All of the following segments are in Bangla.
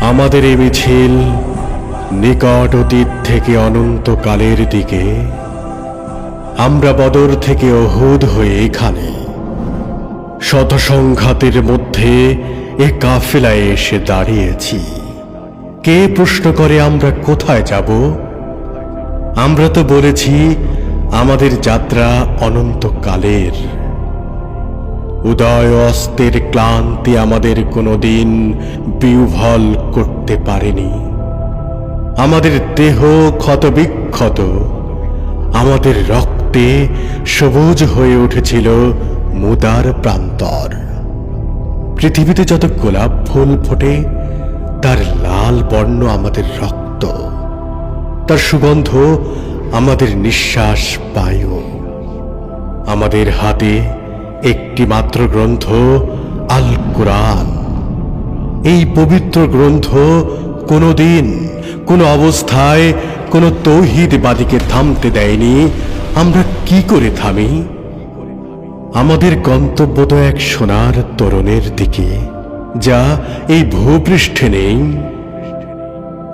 আমাদের এই মিছিল নিকট অতীত থেকে অনন্তকালের দিকে আমরা বদর থেকে অহুদ হয়ে এখানে শত সংঘাতের মধ্যে এ কাফেলায় এসে দাঁড়িয়েছি। কে প্রশ্ন করে আমরা কোথায় যাব? আমরা তো বলেছি, আমাদের যাত্রা অনন্তকালের। উদয় অস্তের ক্লান্তি আমাদের কোনোদিন বিহ্বল করতে পারেনি। আমাদের দেহ ক্ষতবিক্ষত, আমাদের রক্তে সবুজ হয়ে উঠেছিল মুদার প্রান্তর। পৃথিবীতে যত গোলাপ ফুল ফোটে, তার লাল বর্ণ আমাদের রক্ত, তার সুগন্ধ আমাদের নিঃশ্বাস বায়ু আমাদের হাতে একটি মাত্র গ্রন্থ আল কোরআন এই পবিত্র গ্রন্থ কোনোদিন, কোনো অবস্থায়, কোনো তৌহিদবাদীকে থামতে দেয়নি। আমরা কি করে থামি? আমাদের গন্তব্য তো এক সোনার তরুণের দিকে, যা এই ভূপৃষ্ঠে নেই।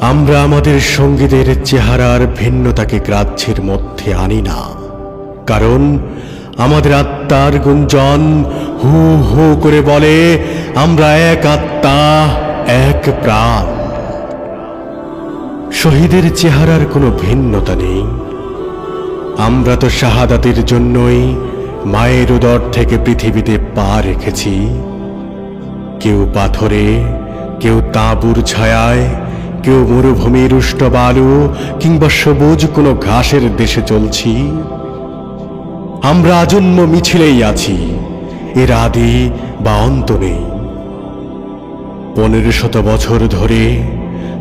আমরা আমাদের সঙ্গীদের চেহারার ভিন্নতাকে গ্রাহ্যের মধ্যে আনি না, কারণ আমাদের আত্মার গুঞ্জন হু হু করে বলে, আমরা এক আত্মা, এক প্রাণ। শহীদের চেহারার কোনো ভিন্নতা নেই। আমরা তো শাহাদাতের জন্যই মায়ের উদর থেকে পৃথিবীতে পা রেখেছি। কেউ পাথরে, কেউ তাঁবুর ছায়ায়, কেউ মরুভূমির উষ্ট বালু কিংবা সবুজ কোনো ঘাসের দেশে চলছি। আমরা আজন্ম মিছিলেই আছি। এর আদি বা অন্ত নেই। পনেরো শত বছর ধরে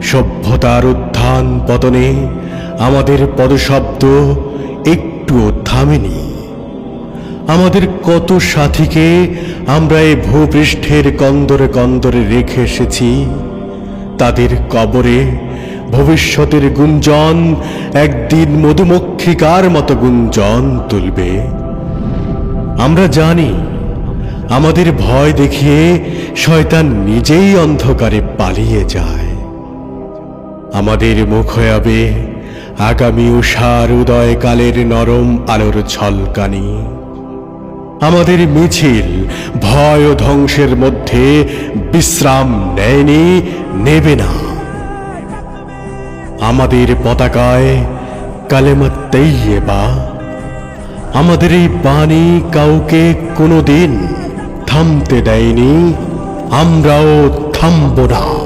সভ্যতার উত্থান পতনে আমাদের পদশব্দ একটুও থামেনি। আমাদের কত সাথীকে আমরা এই ভূপৃষ্ঠের কন্দরে কন্দরে রেখে এসেছি, তাদের কবরে ভবিষ্যতের গুঞ্জন একদিন মধুমক্ষিকার মতো গুঞ্জন তুলবে। আমরা জানি, আমাদের ভয় দেখিয়ে শয়তান নিজেই অন্ধকারে পালিয়ে যায়। আমাদের মুখ হবে আগামী উষার উদয়কালের নরম আলোর ছলকানি। আমাদের মিছিল ভয় ও ধ্বংসের মধ্যে বিশ্রাম নেয়নি, নেবে না। আমাদের পতাকায় কালেমা তেইয়েবা আমাদের এই বাণী কাউকে কোনো দিন থামতে দেয়নি। আমরাও থামব না।